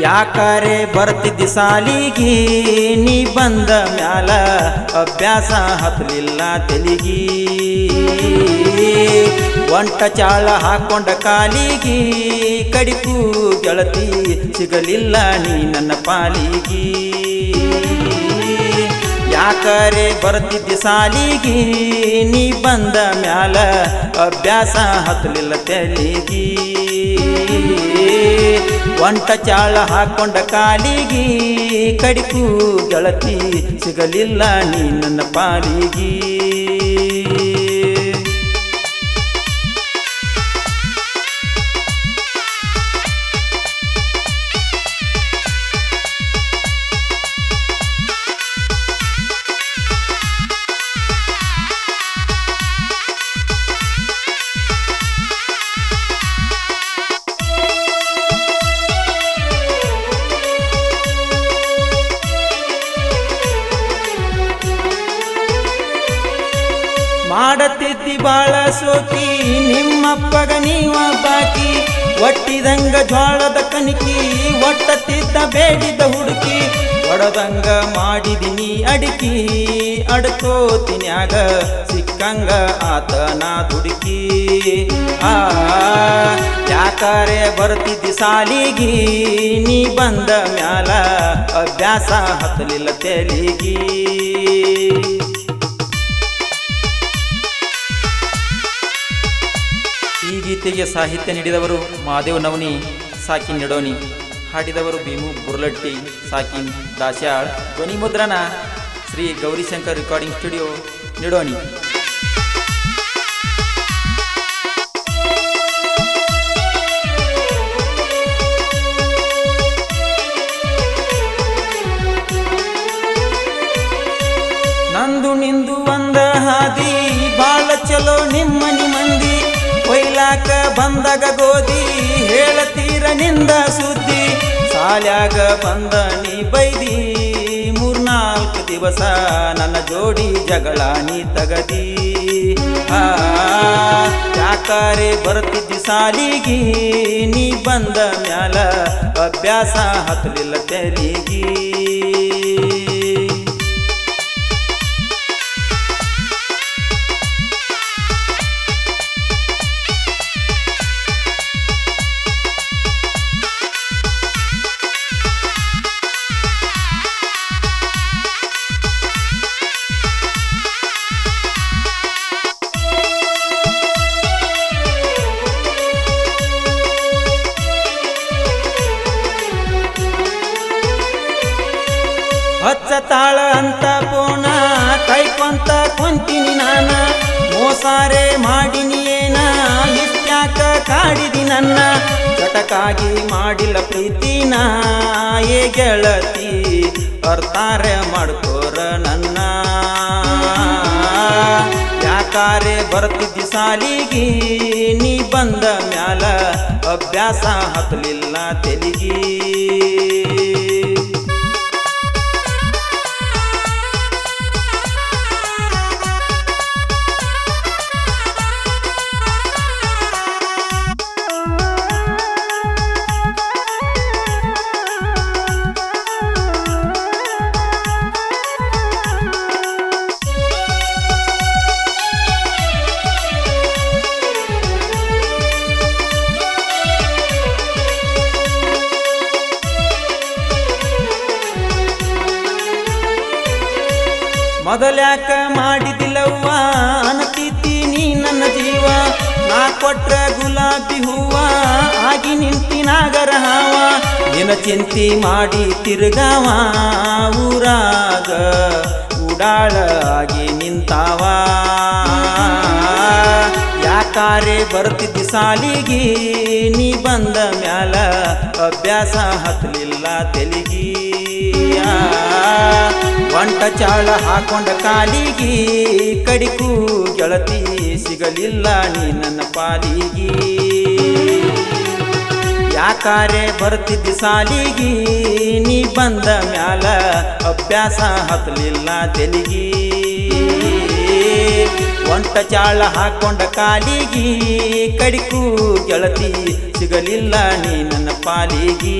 ಯಾಕರೆ ಬರ್ತಿದ್ದಿ ಸಾಲಿಗಿ? ನೀ ಬಂದ ಮ್ಯಾಲ ಅಭ್ಯಾಸ ಹತ್ತಲಿಲ್ಲ ತೆಲಿಗಿ. ಒಂಟ ಚಾಳ ಹಾಕೊಂಡ ಕಾಲಿಗಿ ಕಡಿಕು ಗೆಳತಿ ಸಿಗಲಿಲ್ಲ ನೀ ನನ್ನ ಪಾಲಿಗಿ. ಯಾಕರೆ ಬರ್ತಿದ್ದಿ ಸಾಲಿಗಿ? ನೀ ಬಂದ ಮ್ಯಾಲ ಅಭ್ಯಾಸ ಹತ್ತಲಿಲ್ಲ ತೆಲಿಗಿ. ಒಂಟ ಚಾಳ ಹಾಕೊಂಡ ಕಾಲಿಗಿ ಕಡಿಕು ಗೆಳತಿ ಸಿಗಲಿಲ್ಲ ನೀ ನನ್ನ ಪಾಲಿಗಿ. ಮಾಡತಿದ್ದಿ ಬಾಳ ಸೋಕಿ, ನಿಮ್ಮಪ್ಪಗ ನೀವ ಬಾಕಿ, ಒಟ್ಟಿದಂಗ ಜ್ವಾಳದ ಕಣಕಿ, ಒಟ್ಟತಿದ್ದ ಬೇಡಿದ ಹುಡುಕಿ, ಒಡದಂಗ ಮಾಡಿದಿನಿ ಅಡಿಕಿ, ಅಡ್ಕೋತಿನ್ಯಾಗ ಸಿಕ್ಕಂಗ ಆತನ ದುಡುಕಿ. ಆ, ಯಾಕರೆ ಬರ್ತಿದ್ದಿ ಸಾಲಿಗಿ, ನೀ ಬಂದ ಮ್ಯಾಲ ಅಭ್ಯಾಸ ಹತ್ತಲಿಲ್ಲ ತೆಲಿಗಿ. ಗೀತೆಗೆ ಸಾಹಿತ್ಯ ನೀಡಿದವರು ಮಹಾದೇವ್ ನವನಿ ಸಾಕಿನ್ ನಿಡೋನಿ. ಹಾಡಿದವರು ಭೀಮು ಬುರ್ಲಟ್ಟಿ ಸಾಕಿನ್ ದಾಸ್ಯಾಳ್. ಧ್ವನಿ ಮುದ್ರಣ ಶ್ರೀ ಗೌರಿಶಂಕರ್ ರೆಕಾರ್ಡಿಂಗ್ ಸ್ಟುಡಿಯೋ, ನಿಡೋನಿ. ನಂದು ನಿಂದು ಒಂದ ಹಾದಿ, ಬಾಳ ಚಲೋ ನಿಮ್ಮನಿ ಮಂದಿ ಕೊಯ್ಲಾಕ ಬಂದಾಗ ಗೋದಿ, ಹೇಳತೀರ ನಿಂದ ಸುದ್ದಿ. ಸಾಲ್ಯಾಗ ಬಂದ ನೀ ಬೈದಿ, ಮೂರ್ನಾಲ್ಕು ದಿವಸ ನನ್ನ ಜೋಡಿ ಜಗಳ ನೀ ತಗದಿ. ಯಾಕಾರೆ ಬರ್ತಿದ್ದಿ ಸಾಲಿಗಿ, ನೀ ಬಂದ ಮ್ಯಾಲ ಅಭ್ಯಾಸ ಹತ್ತಲಿಲ್ಲ ತೆಲಿಗಿ. ಹಚ್ಚ ತಾಳ ಅಂತ ಪೋಣ ಕೈಕೊಂತ ಕುಂತೀನಿ ನಾನ. ಮೋಸಾರೆ ಮಾಡಿನಿ ಏನ ಇಷ್ಟ್ಯಾಕ ಕಾಡಿದಿ ನನ್ನ. ಚಟಕಾಗಿ ಮಾಡಿಲ್ಲ ಪ್ರೀತಿನ, ಏ ಗೆಳತಿ ಬರ್ತಾರೆ ಮಾಡ್ಕೋರ ನನ್ನ. ಯಾಕಾರೆ ಬರ್ತಿದ್ದಿ ಸಾಲಿಗಿ, ನೀ ಬಂದ ಮ್ಯಾಲ ಅಭ್ಯಾಸ ಹತ್ತಲಿಲ್ಲ ತೆಲಿಗಿ. ಮೊದಲ್ಯಾಕ ಮಾಡಿದಿಲ್ಲವ್ವ, ಅನತೀತಿ ನೀ ನನ್ನ ಜೀವ. ನಾ ಕೊಟ್ರ ಗುಲಾಬಿ ಹೂವ, ಆಗಿ ನಿಂತಿ ನಾಗರ ಹಾವ ನಿನ ಚಿಂತಿ ಮಾಡಿ ತಿರುಗಾವ, ಊರಾಗ ಉಡಾಳ ಆಗಿ ನಿಂತಾವ. ಯಾಕಾರೆ ಬರ್ತಿದ್ದಿ ಸಾಲಿಗೆ, ನೀ ಬಂದ ಮ್ಯಾಲ ಅಭ್ಯಾಸ ಹತ್ತಲಿಲ್ಲ ತೆಲಿಗಿ. ಒಂಟ ಚಾಳ ಹಾಕೊಂಡ ಕಾಲಿಗಿ ಕಡಿಕು ಗೆಳತಿ ಸಿಗಲಿಲ್ಲ ನೀ ನನ್ನ ಪಾಲಿಗಿ. ಯಾಕಾರೆ ಬರ್ತಿದ್ದಿ ಸಾಲಿಗಿ, ನೀ ಬಂದ ಮ್ಯಾಲ ಅಭ್ಯಾಸ ಹತ್ತಲಿಲ್ಲ ತೆಲಿಗಿ. ಒಂಟ ಚಾಳ ಹಾಕೊಂಡ ಕಾಲಿಗಿ ಕಡಿಕು ಗೆಳತಿ ಸಿಗಲಿಲ್ಲ ನೀ ನನ್ನ ಪಾಲಿಗಿ.